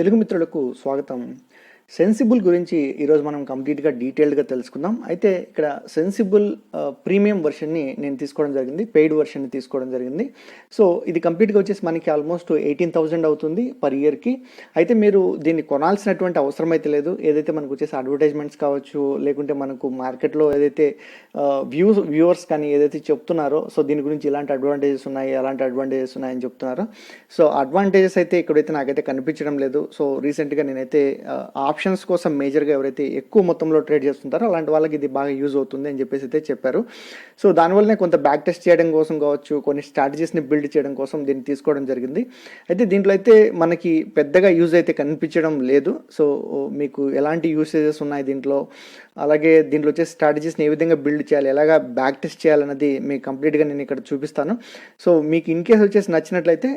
తెలుగు మిత్రులకు స్వాగతం. సెన్సిబుల్ గురించి ఈరోజు మనం కంప్లీట్గా డీటెయిల్డ్గా తెలుసుకుందాం. అయితే ఇక్కడ సెన్సిబుల్ ప్రీమియం వెర్షన్ని నేను తీసుకోవడం జరిగింది పెయిడ్ వెర్షన్ని తీసుకోవడం జరిగింది. సో ఇది కంప్లీట్గా వచ్చేసి మనకి ఆల్మోస్ట్ ఎయిటీన్ థౌజండ్ అవుతుంది పర్ ఇయర్కి. అయితే మీరు దీన్ని కొనాల్సినటువంటి అవసరం అయితే లేదు. ఏదైతే మనకు వచ్చేసి అడ్వర్టైజ్మెంట్స్ కావచ్చు లేకుంటే మనకు మార్కెట్లో ఏదైతే వ్యూస్ వ్యూవర్స్ కానీ ఏదైతే చెప్తున్నారో సో దీని గురించి ఇలాంటి అడ్వాంటేజెస్ ఉన్నాయి అలాంటి అడ్వాంటేజెస్ ఉన్నాయని చెప్తున్నారు. సో అడ్వాంటేజెస్ అయితే ఇక్కడైతే నాకైతే కనిపించడం లేదు. సో రీసెంట్గా నేనైతే ఆప్షన్స్ కోసం మేజర్గా ఎవరైతే ఎక్కువ మొత్తంలో ట్రేడ్ చేస్తుంటారో అలాంటి వాళ్ళకి ఇది బాగా యూజ్ అవుతుంది అని చెప్పేసి అయితే చెప్పారు. సో దానివల్లనే కొంత బ్యాక్ టెస్ట్ చేయడం కోసం కావచ్చు కొన్ని స్ట్రాటజీస్ని బిల్డ్ చేయడం కోసం దీన్ని తీసుకోవడం జరిగింది. అయితే దీంట్లో అయితే మనకి పెద్దగా యూజ్ అయితే కనిపించడం లేదు. సో మీకు ఎలాంటి యూసేజెస్ ఉన్నాయి దీంట్లో? అలాగే దీంట్లో వచ్చే స్ట్రాటజీస్ని ఏ విధంగా బిల్డ్ చేయాలి? ఎలాగా బ్యాక్ టెస్ట్ చేయాలన్నది మీకు కంప్లీట్గా నేను ఇక్కడ చూపిస్తాను. సో మీకు ఇన్ కేస్ వచ్చేసి నచ్చినట్లయితే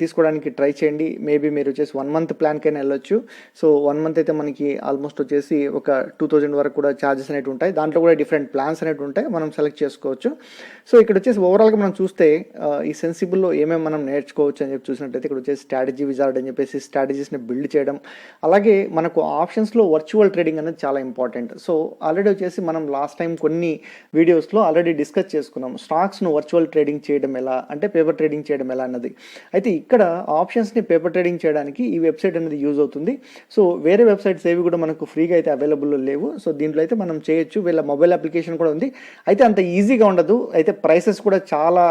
తీసుకోవడానికి ట్రై చేయండి. మేబీ మీరు వచ్చేసి వన్ మంత్ ప్లాన్కైనా వెళ్ళొచ్చు. సో వన్ మంత్ అయితే మనకి ఆల్మోస్ట్ వచ్చేసి ఒక టూ థౌజండ్ వరకు కూడా ఛార్జెస్ అనేవి ఉంటాయి. దాంట్లో కూడా డిఫరెంట్ ప్లాన్స్ అనేవి ఉంటాయి. మనం సెలెక్ట్ చేసుకోవచ్చు. సో ఇక్కడ వచ్చేసి ఓవరాల్గా మనం చూస్తే ఈ సెన్సిబుల్లో ఏమేమి మనం నేర్చుకోవచ్చు అని చెప్పి చూసినట్టయితే ఇక్కడ వచ్చేసి స్ట్రాటజీ విజార్డ్ అని చెప్పేసి స్ట్రాటజీస్ని బిల్డ్ చేయడం. అలాగే మనకు ఆప్షన్స్లో వర్చువల్ ట్రేడింగ్ అనేది చాలా ఇంపార్టెంట్ సో ఆల్రెడీ వచ్చేసి మనం లాస్ట్ టైం కొన్ని వీడియోస్లో ఆల్రెడీ డిస్కస్ చేసుకున్నాం. స్టాక్స్ను వర్చువల్ ట్రేడింగ్ చేయడం ఎలా? అంటే పేపర్ ట్రేడింగ్ చేయడం ఎలా అన్నది. అయితే ఇక్కడ ఆప్షన్స్ని పేపర్ ట్రేడింగ్ చేయడానికి ఈ వెబ్సైట్ అనేది యూజ్ అవుతుంది. సో వేరే వెబ్సైట్ వెబ్సైట్స్ ఏవి కూడా మనకు ఫ్రీగా అయితే అవైలబుల్ లేవు. సో దీంట్లో అయితే మనం చేయొచ్చు. వీళ్ళ మొబైల్ అప్లికేషన్ కూడా ఉంది. అయితే అంత ఈజీగా ఉండదు. అయితే ప్రైసెస్ కూడా చాలా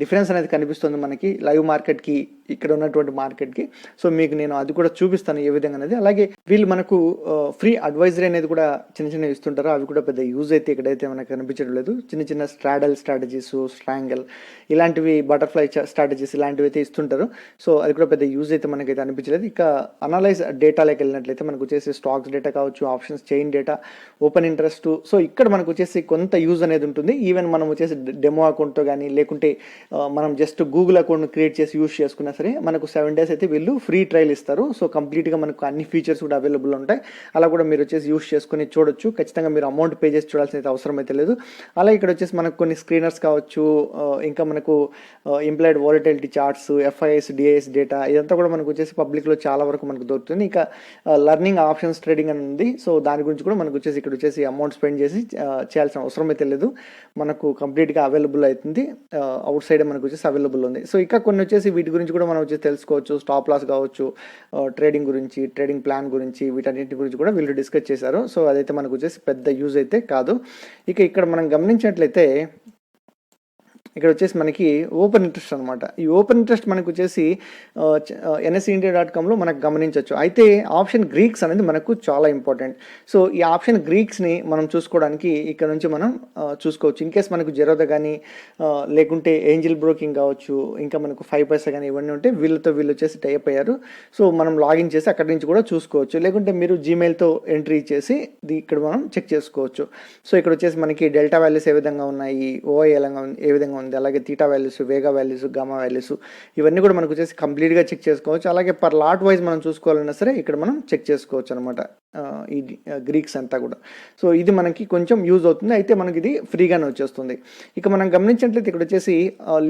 డిఫరెన్స్ అనేది కనిపిస్తుంది మనకి. లైవ్ మార్కెట్కి ఇక్కడ ఉన్నటువంటి మార్కెట్కి. సో మీకు నేను అది కూడా చూపిస్తాను ఏ విధంగా అనేది. అలాగే వీళ్ళు మనకు ఫ్రీ అడ్వైజరీ అనేది కూడా చిన్న చిన్న ఇస్తుంటారు. అవి కూడా పెద్ద యూజ్ అయితే ఇక్కడైతే మనకు కనిపించడం లేదు. చిన్న చిన్న స్ట్రాడల్ స్ట్రాటజీస్ స్ట్రాంగల్ ఇలాంటివి బటర్ఫ్లై స్ట్రాటజీస్ ఇలాంటివి అయితే ఇస్తుంటారు. సో అది కూడా పెద్ద యూజ్ అయితే మనకైతే అనిపించలేదు. ఇక అనలైజ్ డేటాలోకి వెళ్ళినట్లయితే మనకు వచ్చేసి స్టాక్స్ డేటా కావచ్చు options chain data open interest. So ఇక్కడ మనకు వచ్చేసి కొంత యూజ్ అనేది ఉంటుంది. ఈవెన్ మనం వచ్చేసి డెమో అకౌంట్తో కానీ లేకుంటే మనం జస్ట్ గూగుల్ అకౌంట్ క్రియేట్ చేసి యూజ్ చేసుకున్న సరే మనకు సెవెన్ డేస్ అయితే వీళ్ళు ఫ్రీ ట్రయల్ ఇస్తారు. సో కంప్లీట్గా మనకు అన్ని ఫీచర్స్ కూడా అవైలబుల్ ఉంటాయి. అలా కూడా మీరు వచ్చేసి యూజ్ చేసుకుని చూడొచ్చు. ఖచ్చితంగా మీరు అమౌంట్ పే చేసి చూడాల్సిన అయితే అవసరం అయితే లేదు. అలా ఇక్కడ వచ్చేసి మనకు కొన్ని స్క్రీనర్స్ కావచ్చు ఇంకా మనకు implied volatility charts FIs DIs data ఇదంతా కూడా మనకు వచ్చేసి పబ్లిక్లో చాలా వరకు మనకు దొరుకుతుంది. ఇంకా లర్నింగ్ ఆప్షన్స్ ట్రేడింగ్ అని ఉంది. సో దాని గురించి కూడా మనకు వచ్చేసి ఇక్కడ వచ్చేసి అమౌంట్ స్పెండ్ చేసి చేయాల్సిన అవసరం అయితే లేదు. మనకు కంప్లీట్గా అవైలబుల్ అవుతుంది. అవుట్ సైడ్ మనకు వచ్చేసి అవైలబుల్ ఉంది. సో ఇంకా కొన్ని వచ్చేసి వీటి గురించి కూడా మనం వచ్చి తెలుసుకోవచ్చు స్టాప్ లాస్ కావచ్చు ట్రేడింగ్ గురించి ట్రేడింగ్ ప్లాన్ గురించి వీటన్నిటి గురించి కూడా వీళ్ళు డిస్కస్ చేశారు. సో అదైతే మనకు వచ్చేసి పెద్ద యూజ్ అయితే కాదు. ఇక ఇక్కడ మనం గమనించినట్లయితే ఇక్కడ వచ్చేసి మనకి ఓపెన్ ఇంట్రెస్ట్ అనమాట ఈ ఓపెన్ ఇంట్రెస్ట్ మనకు వచ్చేసి ఎన్ఎస్సి ఇండియా డాట్ కామ్లో మనకు గమనించవచ్చు అయితే ఆప్షన్ గ్రీక్స్ అనేది మనకు చాలా ఇంపార్టెంట్ సో ఈ ఆప్షన్ గ్రీక్స్ని మనం చూసుకోవడానికి ఇక్కడ నుంచి మనం చూసుకోవచ్చు. ఇన్ కేస్ మనకు జెరోదా కానీ లేకుంటే ఏంజిల్ బ్రోకింగ్ కావచ్చు ఇంకా మనకు ఫైవ్ పైసా కానీ ఇవన్నీ ఉంటే వీళ్ళతో వీళ్ళు వచ్చేసి టైప్ అయ్యారు. సో మనం లాగిన్ చేసి అక్కడి నుంచి కూడా చూసుకోవచ్చు. లేకుంటే మీరు జీమెయిల్తో ఎంట్రీ చేసి ఇక్కడ మనం చెక్ చేసుకోవచ్చు. సో ఇక్కడ వచ్చేసి మనకి డెల్టా వాల్యూస్ ఏ విధంగా ఉన్నాయి ఓఐ ఏ విధంగా ఉంది. అలాగే theta values vega values gamma values ఇవన్నీ కూడా మనకు వచ్చేసి కంప్లీట్గా చెక్ చేసుకోవచ్చు. అలాగే పర్ లాట్ వైజ్ మనం చూసుకోవాలన్నా సరే ఇక్కడ మనం చెక్ చేసుకోవచ్చు అనమాట ఈ గ్రీక్స్ అంతా కూడా. సో ఇది మనకి కొంచెం యూజ్ అవుతుంది. అయితే మనకి ఇది ఫ్రీగానే వచ్చేస్తుంది. ఇక మనం గమనించినట్లయితే ఇక్కడ వచ్చేసి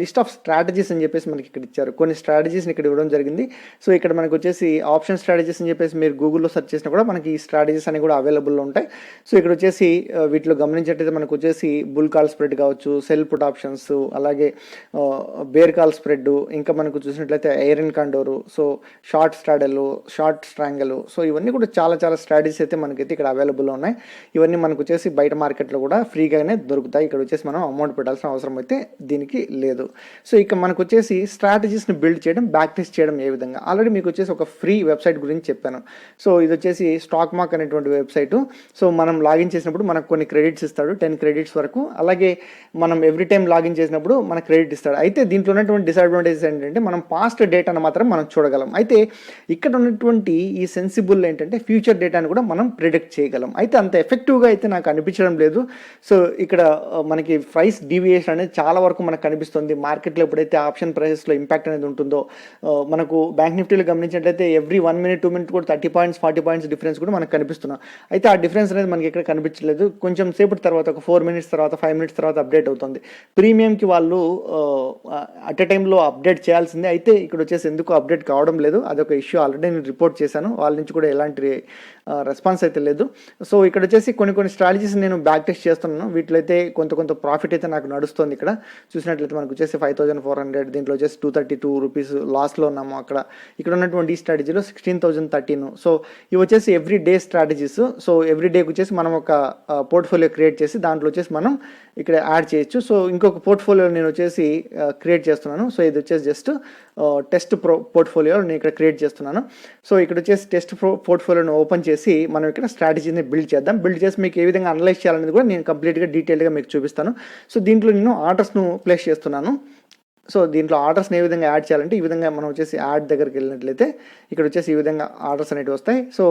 లిస్ట్ ఆఫ్ స్ట్రాటజీస్ అని చెప్పేసి మనకి ఇక్కడ ఇచ్చారు. కొన్ని స్ట్రాటజీస్ని ఇక్కడ ఇవ్వడం జరిగింది. సో ఇక్కడ మనకు వచ్చేసి ఆప్షన్ స్ట్రాటజీస్ అని చెప్పేసి మీరు గూగుల్లో సెర్చ్ చేసినా కూడా మనకి ఈ స్ట్రాటజీస్ అనేవి కూడా అవైలబుల్లో ఉంటాయి. సో ఇక్కడ వచ్చేసి వీటిలో గమనించినట్లయితే మనకు వచ్చేసి బుల్ కాల్ స్ప్రెడ్ కావచ్చు సెల్ పుట్ ఆప్షన్స్ అలాగే బేర్ కాల్ స్ప్రెడ్ ఇంకా మనకు చూసినట్లయితే iron condor so short straddle short strangle so ఇవన్నీ కూడా చాలా చాలా స్ట్రాటజీస్ అయితే మనకైతే ఇక్కడ అవైలబుల్లో ఉన్నాయి. ఇవన్నీ మనకు వచ్చేసి బయట మార్కెట్లో కూడా ఫ్రీగానే దొరుకుతాయి. ఇక్కడ వచ్చేసి మనం అమౌంట్ పెట్టాల్సిన అవసరం అయితే దీనికి లేదు. సో ఇక మనకు వచ్చేసి స్ట్రాటజీస్ని బిల్డ్ చేయడం బ్యాక్ టెస్ట్ చేయడం ఏ విధంగా? ఆల్రెడీ మీకు వచ్చేసి ఒక ఫ్రీ వెబ్సైట్ గురించి చెప్పాను. సో ఇది వచ్చేసి స్టాక్ మార్క్ అనేటువంటి వెబ్సైట్. సో మనం లాగిన్ చేసినప్పుడు మనకు కొన్ని క్రెడిట్స్ ఇస్తాడు టెన్ క్రెడిట్స్ వరకు. అలాగే మనం ఎవ్రీ టైం లాగిన్ చేసిన చేసినప్పుడు మన క్రెడిట్ ఇస్తాడు. అయితే దీంట్లో ఉన్నటువంటి డిసడ్వాంటేజెస్ ఏంటంటే మనం పాస్ట్ డేటాను మాత్రం మనం చూడగలం. అయితే ఇక్కడ ఉన్నటువంటి ఈ సెన్సిబుల్ ఏంటంటే ఫ్యూచర్ డేటాను కూడా మనం ప్రిడిక్ట్ చేయగలం. అయితే అంత ఎఫెక్టివ్గా అయితే నాకు అనిపించడం లేదు. సో ఇక్కడ uh, మనకి ప్రైస్ డీవియేషన్ అనేది చాలా వరకు మనకు కనిపిస్తుంది. మార్కెట్లో ఎప్పుడైతే ఆప్షన్ ప్రైసెస్లో ఇంపాక్ట్ అనేది ఉంటుందో uh, మనకు బ్యాంక్ నిఫ్టీలో గమనించినట్లయితే every one minute two minute కూడా thirty points forty points difference కూడా మనకు కనిపిస్తున్నాం అయితే ఆ డిఫరెన్స్ అనేది మనకి ఇక్కడ కనిపించలేదు. కొంచెం సేపటి తర్వాత ఒక ఫోర్ మినిట్స్ తర్వాత ఫైవ్ మినిట్స్ తర్వాత అప్డేట్ అవుతుంది. ప్రీమియంకి డేకి వాళ్ళు అట్ ఎ టైంలో అప్డేట్ చేయాల్సిందే. అయితే ఇక్కడ వచ్చేసి ఎందుకు అప్డేట్ కావడం లేదు. అదొక ఇష్యూ ఆల్రెడీ నేను రిపోర్ట్ చేశాను. వాళ్ళ నుంచి కూడా ఎలాంటి రెస్పాన్స్ అయితే లేదు. సో ఇక్కడ వచ్చేసి కొన్ని కొన్ని స్ట్రాటజీస్ నేను బ్యాక్ టెస్ట్ చేస్తున్నాను. వీటిలో అయితే కొంత కొంత ప్రాఫిట్ అయితే నాకు నడుస్తుంది ఇక్కడ. చూసినట్లయితే మనకు వచ్చేసి ఫైవ్ థౌసండ్ ఫోర్ హండ్రెడ్ దీంట్లో వచ్చేసి టూ థర్టీ టూ రూపీస్ లాస్లో ఉన్నాము అక్కడ. ఇక్కడ ఉన్నటువంటి ఈ స్ట్రాటజీలో సిక్స్టీన్ థౌసండ్ థర్టీన్ సో ఇవి వచ్చేసి every day strategies so every డేకి వచ్చేసి మనం ఒక పోర్ట్ఫోలియో క్రియేట్ చేసి దాంట్లో వచ్చేసి మనం ఇక్కడ యాడ్ చేయొచ్చు. సో ఇంకొక పోర్ట్ పోర్ట్ఫోలియో నేను వచ్చేసి క్రియేట్ చేస్తున్నాను. సో ఇది వచ్చేసి జస్ట్ టెస్ట్ ప్రో పోర్ట్ఫోలియో నేను ఇక్కడ క్రియేట్ చేస్తున్నాను. సో ఇక్కడ వచ్చేసి టెస్ట్ ప్రో పోర్ట్ఫోలియోని ఓపెన్ చేసి మనం ఇక్కడ స్ట్రాటజీని బిల్డ్ చేద్దాం. బిల్డ్ చేసి మీకు ఏ విధంగా అనలైజ్ చేయాలనేది కూడా నేను కంప్లీట్గా డీటెయిల్గా మీకు చూపిస్తాను. సో దీంట్లో నేను ఆర్డర్స్ను ప్లేస్ చేస్తున్నాను. సో దీంట్లో ఆర్డర్స్ని ఏ విధంగా యాడ్ చేయాలంటే ఈ విధంగా మనం వచ్చేసి యాడ్ దగ్గరికి వెళ్ళినట్లయితే ఇక్కడ వచ్చేసి ఈ విధంగా ఆర్డర్స్ అనేటివి వస్తాయి. సో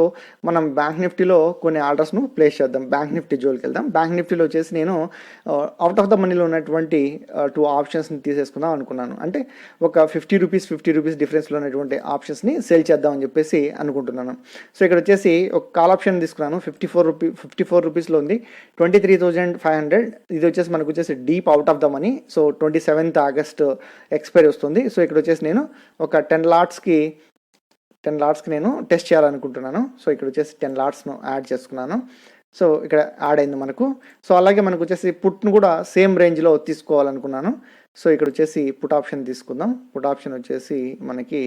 మనం బ్యాంక్ నిఫ్టీలో కొన్ని ఆర్డర్స్ను ప్లేస్ చేద్దాం. బ్యాంక్ నిఫ్టీ జోలికి వెళ్దాం. బ్యాంక్ నిఫ్టీలో వచ్చేసి నేను అవుట్ ఆఫ్ ద మనీలో ఉన్నటువంటి టూ ఆప్షన్స్ని తీసేసుకుందాం అనుకున్నాను. అంటే ఒక ఫిఫ్టీ రూపీస్ ఫిఫ్టీ రూపీస్ డిఫరెన్స్లో ఉన్నటువంటి ఆప్షన్స్ని సేల్ చేద్దామని చెప్పేసి అనుకుంటున్నాను. సో ఇక్కడ వచ్చేసి ఒక కాల్ ఆప్షన్ తీసుకున్నాను. Fifty four rupee fifty four రూపీస్లో ఉంది. Twenty three thousand five hundred ఇది వచ్చేసి మనకు వచ్చేసి deep out of the money so twenty seventh August expiry వస్తుంది. సో ఇక్కడ వచ్చేసి నేను ఒక టెన్ లాట్స్కి టెన్ లాట్స్కి నేను టెస్ట్ చేయాలనుకుంటున్నాను. సో ఇక్కడ వచ్చేసి టెన్ లాట్స్ను యాడ్ చేసుకున్నాను. సో ఇక్కడ యాడ్ అయింది మనకు. సో అలాగే మనకు వచ్చేసి పుట్ను కూడా సేమ్ రేంజ్లో తీసుకోవాలనుకున్నాను. సో ఇక్కడ వచ్చేసి పుట్ ఆప్షన్ తీసుకుందాం. పుట్ ఆప్షన్ వచ్చేసి మనకి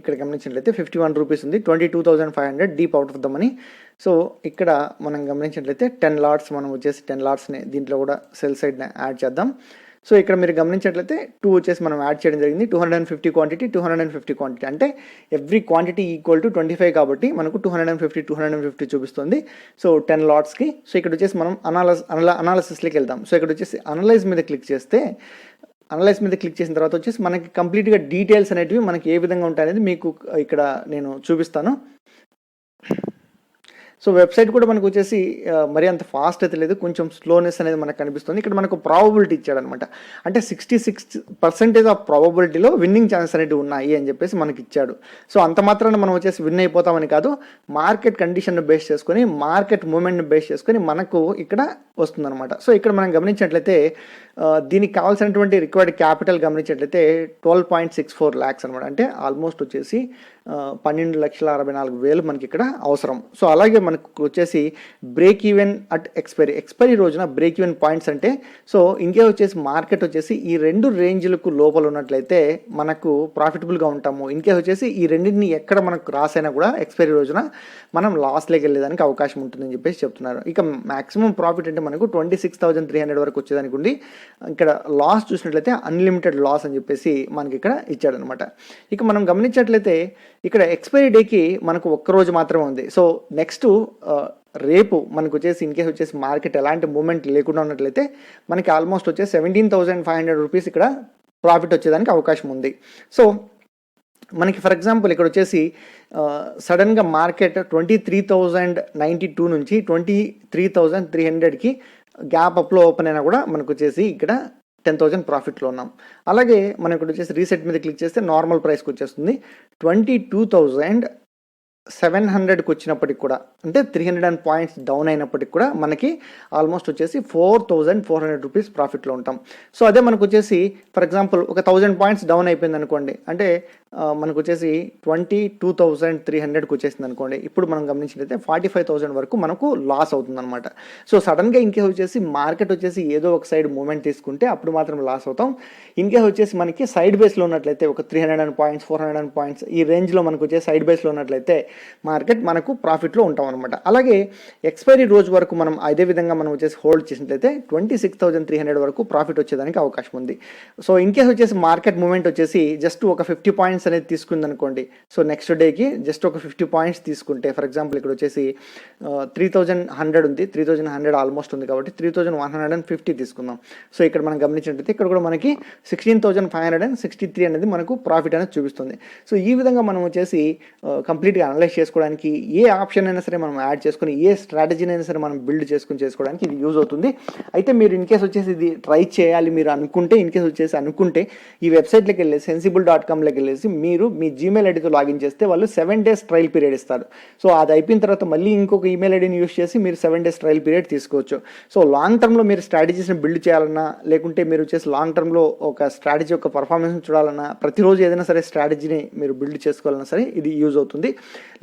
ఇక్కడ గమనించినట్లయితే ఫిఫ్టీ వన్ రూపీస్ ఉంది. Twenty two thousand five hundred deep out of the money so ఇక్కడ మనం గమనించినట్లయితే టెన్ లాట్స్ మనం వచ్చేసి టెన్ లాట్స్ని దీంట్లో కూడా సెల్ సైడ్ని యాడ్ చేద్దాం. సో ఇక్కడ మీరు గమనించినట్లయితే టూ వచ్చేసి మనం యాడ్ చేయడం జరిగింది. Two hundred and fifty quantity two hundred and fifty quantity అంటే every quantity equal to twenty five కాబట్టి మనకు two hundred and fifty two hundred and fifty చూపిస్తుంది సో టెన్ లాట్స్కి సో ఇక్కడ వచ్చేసి మనం అనాలస్ అనాలసిస్లోకి వెళ్దాం. సో ఇక్కడ వచ్చేసి అనలైజ్ మీద క్లిక్ చేస్తే అనలైజ్ మీద క్లిక్ చేసిన తర్వాత వచ్చేసి మనకి కంప్లీట్గా డీటెయిల్స్ అనేటివి మనకి ఏ విధంగా ఉంటాయనేది మీకు ఇక్కడ నేను చూపిస్తాను. సో వెబ్సైట్ కూడా మనకు వచ్చేసి మరి మరీ అంత ఫాస్ట్ అయితే లేదు. కొంచెం స్లోనెస్ అనేది మనకు కనిపిస్తుంది. ఇక్కడ మనకు ప్రాబబిలిటీ ఇచ్చాడనమాట. అంటే సిక్స్టీ సిక్స్ పర్సెంటేజ్ ఆఫ్ ప్రాబబిలిటీలో విన్నింగ్ ఛాన్సెస్ అనేవి ఉన్నాయి అని చెప్పేసి మనకి ఇచ్చాడు. సో అంత మాత్రాన మనం వచ్చేసి విన్ అయిపోతామని కాదు. మార్కెట్ కండిషన్ బేస్ చేసుకొని మార్కెట్ మూమెంట్ని బేస్ చేసుకొని మనకు ఇక్కడ వస్తుందన్నమాట సో ఇక్కడ మనం గమనించినట్లయితే దీనికి కావాల్సినటువంటి రిక్వైర్డ్ క్యాపిటల్ గమనించినట్లయితే twelve point six four lakhs అనమాట అంటే ఆల్మోస్ట్ వచ్చేసి పన్నెండు లక్షల అరవై నాలుగు వేలు మనకి ఇక్కడ అవసరం. సో అలాగే మనకు వచ్చేసి break even at expiry expiry రోజున బ్రేక్ ఈవెన్ పాయింట్స్ అంటే సో ఇంకే వచ్చేసి మార్కెట్ వచ్చేసి ఈ రెండు రేంజ్లకు లోపల ఉన్నట్లయితే మనకు ప్రాఫిటబుల్గా ఉంటాము. ఇంకే వచ్చేసి ఈ రెండింటిని ఎక్కడ మనకు రాసైనా అయినా కూడా ఎక్స్పైరీ రోజున మనం లాస్లోకి వెళ్ళేదానికి అవకాశం ఉంటుందని చెప్పేసి చెప్తున్నారు. ఇక మాక్సిమం ప్రాఫిట్ అంటే మనకు twenty six thousand three hundred వరకు వచ్చేదానికి ఉంది ఇక్కడ లాస్ చూసినట్లయితే అన్లిమిటెడ్ లాస్ అని చెప్పేసి మనకి ఇక్కడ ఇచ్చాడనమాట ఇక మనం గమనించినట్లయితే ఇక్కడ ఎక్స్పైరీ డేకి మనకు ఒక్క రోజు మాత్రమే ఉంది. సో నెక్స్ట్ uh, రేపు మనకు వచ్చేసి ఇన్ కేస్ వచ్చేసి మార్కెట్ ఎలాంటి మూమెంట్ లేకుండా ఉన్నట్లయితే మనకి ఆల్మోస్ట్ వచ్చేసి seventeen thousand five hundred rupees ఇక్కడ ప్రాఫిట్ వచ్చేదానికి అవకాశం ఉంది. సో మనకి ఫర్ ఎగ్జాంపుల్ ఇక్కడ వచ్చేసి సడన్గా market twenty three thousand ninety two నుంచి ట్వంటీ త్రీ థౌజండ్ త్రీ హండ్రెడ్కి గ్యాప్ అప్లో ఓపెన్ అయినా కూడా మనకు వచ్చేసి ఇక్కడ టెన్ థౌసండ్ ప్రాఫిట్లో ఉన్నాం. అలాగే మనం ఇక్కడ వచ్చేసి రీసెట్ మీద క్లిక్ చేస్తే నార్మల్ ప్రైస్కి వచ్చేస్తుంది. ట్వంటీ టూ థౌజండ్ సెవెన్ హండ్రెడ్కి వచ్చినప్పటికి కూడా అంటే three hundred and points down అయినప్పటికి కూడా మనకి ఆల్మోస్ట్ వచ్చేసి four thousand four hundred rupees ప్రాఫిట్లో ఉంటాం. సో అదే మనకు వచ్చేసి ఫర్ ఎగ్జాంపుల్ ఒక థౌజండ్ పాయింట్స్ డౌన్ అయిపోయింది అనుకోండి అంటే మనకు వచ్చేసి ట్వంటీ టూ థౌజండ్ త్రీ హండ్రెడ్కి వచ్చేసింది అనుకోండి ఇప్పుడు మనం గమనించినట్లయితే ఫార్టీ ఫైవ్ థౌసండ్ వరకు మనకు లాస్ అవుతుంది అనమాట సో సడన్గా ఇంకే వచ్చేసి మార్కెట్ వచ్చేసి ఏదో ఒక సైడ్ మూమెంట్ తీసుకుంటే అప్పుడు మాత్రం లాస్ అవుతాం. ఇన్కేస్ వచ్చేసి మనకి సైడ్ బేస్లో ఉన్నట్లయితే ఒక three hundred and points four hundred and points ఈ రేంజ్లో మనకు వచ్చే సైడ్ బేస్లో ఉన్నట్లయితే మార్కెట్ మనకు ప్రాఫిట్లో ఉంటాం అనమాట అలాగే ఎక్స్పైరీ రోజు వరకు మనం అదే విధంగా మనం వచ్చేసి హోల్డ్ చేసినట్లయితే twenty six thousand three hundred వరకు ప్రాఫిట్ వచ్చేదానికి అవకాశం ఉంది. సో ఇన్ కేస్ వచ్చేసి మార్కెట్ మూమెంట్ వచ్చేసి జస్ట్ ఒక ఫిఫ్టీ పాయింట్స్ అనేది తీసుకుంది అనుకోండి సో నెక్స్ట్ డేకి జస్ట్ ఒక ఫిఫ్టీ పాయింట్స్ తీసుకుంటే ఫర్ ఎగ్జాంపుల్ ఇక్కడ వచ్చేసి త్రీ థౌజండ్ హండ్రెడ్ ఉంది. త్రీ థౌజండ్ హండ్రెడ్ ఆల్మోస్ట్ ఉంది కాబట్టి three thousand one hundred and fifty తీసుకుందాం. సో ఇక్కడ మనం గమనించినట్లయితే ఇక్కడ కూడా మనకి sixteen thousand five hundred and sixty three అనేది మనకు ప్రాఫిట్ అనేది చూపిస్తుంది. సో ఈ విధంగా మనం వచ్చేసి కంప్లీట్గా అనలైజ్ అనలైజ్ చేసుకోవడానికి ఏ ఆప్షన్ అయినా సరే మనం యాడ్ చేసుకుని ఏ స్ట్రాటజీని అయినా సరే మనం బిల్డ్ చేసుకుని చేసుకోవడానికి ఇది యూజ్ అవుతుంది. అయితే మీరు ఇన్ కేస్ వచ్చేసి ఇది ట్రై చేయాలి మీరు అనుకుంటే ఇన్ కేస్ వచ్చేసి అనుకుంటే ఈ వెబ్సైట్లోకి వెళ్ళి సెన్సిబుల్ డాట్ కామ్లోకి వెళ్ళేసి మీరు మీ జీమెయిల్ ఐడితో లాగిన్ చేస్తే వాళ్ళు సెవెన్ డేస్ ట్రయల్ పీరియడ్ ఇస్తారు. సో అది అయిపోయిన తర్వాత మళ్ళీ ఇంకొక ఈమెయిల్ ఐడిని యూస్ చేసి మీరు సెవెన్ డేస్ ట్రయల్ పీరియడ్ తీసుకోవచ్చు. సో లాంగ్ టర్మ్లో మీరు స్ట్రాటజీస్ని బిల్డ్ చేయాలన్నా లేకుంటే మీరు వచ్చేసి లాంగ్ టర్మ్లో ఒక స్ట్రాటజీ యొక్క పర్ఫార్మెన్స్ చూడాలన్నా ప్రతిరోజు ఏదైనా సరే స్ట్రాటజీని మీరు బిల్డ్ చేసుకోవాలన్నా సరే ఇది యూజ్ అవుతుంది.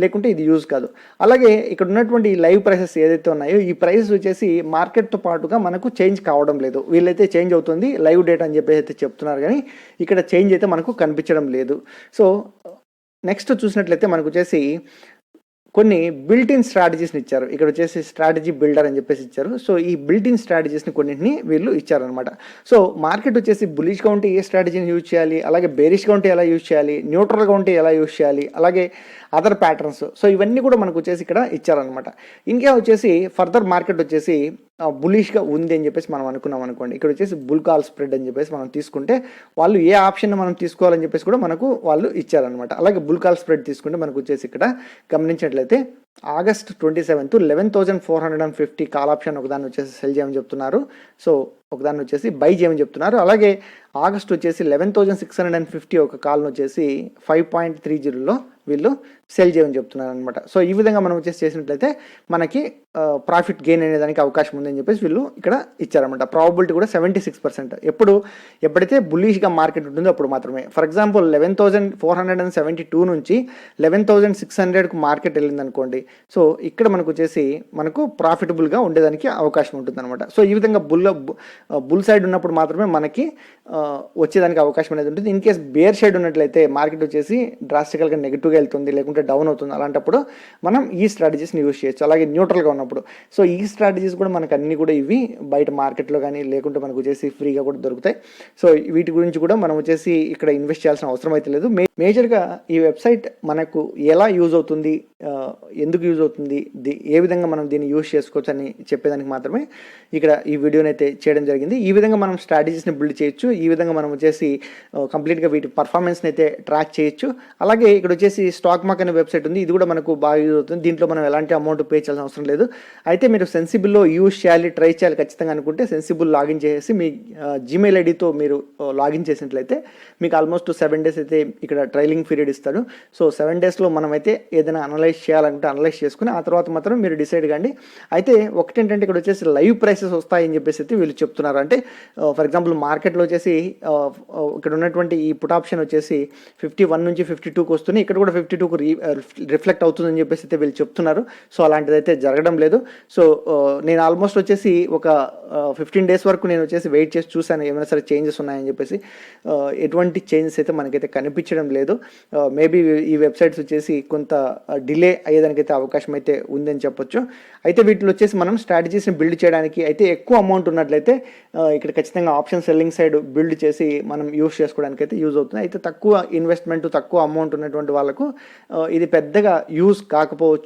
లేకుంటే ఇది యూజ్ కాదు. అలాగే ఇక్కడ ఉన్నటువంటి ఈ లైవ్ ప్రైసెస్ ఏదైతే ఉన్నాయో ఈ ప్రైస్ వచ్చేసి మార్కెట్తో పాటుగా మనకు చేంజ్ కావడం లేదు. వీళ్ళైతే చేంజ్ అవుతుంది లైవ్ డేట్ అని చెప్పేసి అయితే చెప్తున్నారు కానీ ఇక్కడ చేంజ్ అయితే మనకు కనిపించడం లేదు. సో నెక్స్ట్ చూసినట్లయితే మనకు వచ్చేసి కొన్ని బిల్ట్ ఇన్ స్ట్రాటజీస్ని ఇచ్చారు. ఇక్కడ వచ్చేసి స్ట్రాటజీ బిల్డర్ అని చెప్పేసి ఇచ్చారు. సో ఈ బిల్ట్ ఇన్ స్ట్రాటజీస్ని కొన్నింటిని వీళ్ళు ఇచ్చారనమాట సో మార్కెట్ వచ్చేసి బులిష్గా ఉంటే ఏ స్ట్రాటజీని యూజ్ చేయాలి? అలాగే బేరిష్గా ఉంటే ఎలా యూజ్ చేయాలి? న్యూట్రల్గా ఉంటే ఎలా యూజ్ చేయాలి? అలాగే అదర్ ప్యాటర్న్స్ సో ఇవన్నీ కూడా మనకు వచ్చేసి ఇక్కడ ఇచ్చారనమాట ఇంకా వచ్చేసి ఫర్దర్ మార్కెట్ వచ్చేసి బులిష్గా ఉంది అని చెప్పేసి మనం అనుకున్నాం అనుకోండి. ఇక్కడ వచ్చేసి బుల్ కాల్ స్ప్రెడ్ అని చెప్పేసి మనం తీసుకుంటే వాళ్ళు ఏ ఆప్షన్ మనం తీసుకోవాలని చెప్పేసి కూడా మనకు వాళ్ళు ఇచ్చారనమాట అలాగే బుల్ కాల్ స్ప్రెడ్ తీసుకుంటే మనకు వచ్చేసి ఇక్కడ గమనించినట్లయితే August twenty seventh eleven thousand four hundred and fifty call option ఒకదాన్ని వచ్చేసి సెల్ చేయమని చెప్తున్నారు. సో ఒకదాన్ని వచ్చేసి బై చేయమని చెప్తున్నారు. అలాగే ఆగస్ట్ వచ్చేసి eleven thousand six hundred and fifty ఒక కాల్ను వచ్చేసి ఫైవ్ పాయింట్ త్రీ జీరోలో వీళ్ళు సెల్ చేయమని చెప్తున్నారు అనమాట సో ఈ విధంగా మనం వచ్చేసి చేసినట్లయితే మనకి ప్రాఫిట్ గెయిన్ అనేదానికి అవకాశం ఉందని చెప్పేసి వీళ్ళు ఇక్కడ ఇచ్చారనమాట ప్రాబిలిటీ కూడా సెవెంటీ సిక్స్ పర్సెంట్ ఎప్పుడు ఎప్పుడైతే బుల్లిష్గా మార్కెట్ ఉంటుందో అప్పుడు మాత్రమే. For example eleven thousand four hundred and seventy two నుంచి లెవెన్ థౌసండ్ సిక్స్ హండ్రెడ్కు మార్కెట్ వెళ్ళింది అనుకోండి సో ఇక్కడ మనకు వచ్చేసి మనకు ప్రాఫిటబుల్గా ఉండేదానికి అవకాశం ఉంటుంది అనమాట సో ఈ విధంగా బుల్ బుల్ సైడ్ ఉన్నప్పుడు మాత్రమే మనకి వచ్చేదానికి అవకాశం అనేది ఉంటుంది. ఇన్ కేస్ బేర్ సైడ్ ఉన్నట్లయితే మార్కెట్ వచ్చేసి డ్రాస్టికల్గా నెగిటివ్గా వెళ్తుంది లేకుంటే డౌన్ అవుతుంది. అలాంటప్పుడు మనం ఈ స్ట్రాటజీస్ని యూజ్ చేయొచ్చు. అలాగే న్యూట్రల్గా ఉన్నప్పుడు. సో ఈ స్ట్రాటజీస్ కూడా మనకు అన్ని కూడా ఇవి బయట మార్కెట్లో కానీ లేకుంటే మనకు వచ్చేసి ఫ్రీగా కూడా దొరుకుతాయి. సో వీటి గురించి కూడా మనం వచ్చేసి ఇక్కడ ఇన్వెస్ట్ చేయాల్సిన అవసరం అయితే లేదు. మే మేజర్గా ఈ వెబ్సైట్ మనకు ఎలా యూజ్ అవుతుంది ఎందుకు యూజ్ అవుతుంది? ది- ఏ విధంగా మనం దీన్ని యూజ్ చేసుకోవచ్చు అని చెప్పేదానికి మాత్రమే ఇక్కడ ఈ వీడియోని అయితే చేయడం జరిగింది. ఈ విధంగా మనం స్ట్రాటజీస్ని బిల్డ్ చేయొచ్చు. ఈ విధంగా మనం వచ్చేసి కంప్లీట్గా వీటి పర్ఫార్మెన్స్ని అయితే ట్రాక్ చేయొచ్చు. అలాగే ఇక్కడ వచ్చేసి స్టాక్ మార్క్ అనే వెబ్సైట్ ఉంది. ఇది కూడా మనకు బాగా యూజ్ అవుతుంది. దీంట్లో మనం ఎలాంటి అమౌంట్ పే చేయాల్సిన అవసరం లేదు. అయితే మీరు సెన్సిబుల్లో యూజ్ చేయాలి ట్రై చేయాలి ఖచ్చితంగా అనుకుంటే సెన్సిబుల్ లాగిన్ చేసేసి మీ జీమెయిల్ ఐడితో మీరు లాగిన్ చేసినట్లయితే మీకు ఆల్మోస్ట్ సెవెన్ డేస్ అయితే ఇక్కడ ట్రైలింగ్ పీరియడ్ ఇస్తాడు సో సెవెన్ డేస్లో మనమైతే ఏదైనా అనలైజ్ చేయాలంటే అనలైజ్ చేసుకుని ఆ తర్వాత మాత్రం మీరు డిసైడ్ కండి. అయితే ఒకటి ఏంటంటే ఇక్కడ వచ్చేసి లైవ్ ప్రైసెస్ వస్తాయని చెప్పేసి అయితే వీళ్ళు చెప్తున్నారు. అంటే ఫర్ ఎగ్జాంపుల్ మార్కెట్లో వచ్చేసి uh, uh, ఇక్కడ ఉన్నటువంటి ఈ పుట్ ఆప్షన్ వచ్చేసి ఫిఫ్టీ వన్ నుంచి ఫిఫ్టీ టూకి వస్తుంది ఇక్కడ కూడా ఫిఫ్టీ టూకు రీ రిఫ్లెక్ట్ అవుతుందని చెప్పేసి అయితే వీళ్ళు చెప్తున్నారు. సో అలాంటిది అయితే జరగడం లేదు. సో uh, నేను ఆల్మోస్ట్ వచ్చేసి ఒక ఫిఫ్టీన్ డేస్ వరకు నేను వచ్చేసి వెయిట్ చేసి చూశాను. ఏమైనా సరే చేంజెస్ ఉన్నాయని చెప్పేసి ఎటువంటి చేంజెస్ అయితే మనకైతే కనిపించడం లేదు. మేబీ ఈ వెబ్సైట్స్ వచ్చేసి కొంత డిలే అయ్యేదానికైతే అవకాశం అయితే ఉందని చెప్పొచ్చు. అయితే వీటిలో వచ్చేసి మనం స్ట్రాటజీస్ని బిల్డ్ చేయడానికి అయితే ఎక్కువ అమౌంట్ ఉన్నట్లయితే ఇక్కడ ఖచ్చితంగా ఆప్షన్ సెల్లింగ్ సైడ్ బిల్డ్ చేసి మనం యూస్ చేసుకోవడానికి అయితే యూజ్ అవుతుంది. అయితే తక్కువ ఇన్వెస్ట్మెంట్ తక్కువ అమౌంట్ ఉన్నటువంటి వాళ్ళకు ఇది పెద్దగా యూజ్ కాకపోవచ్చు.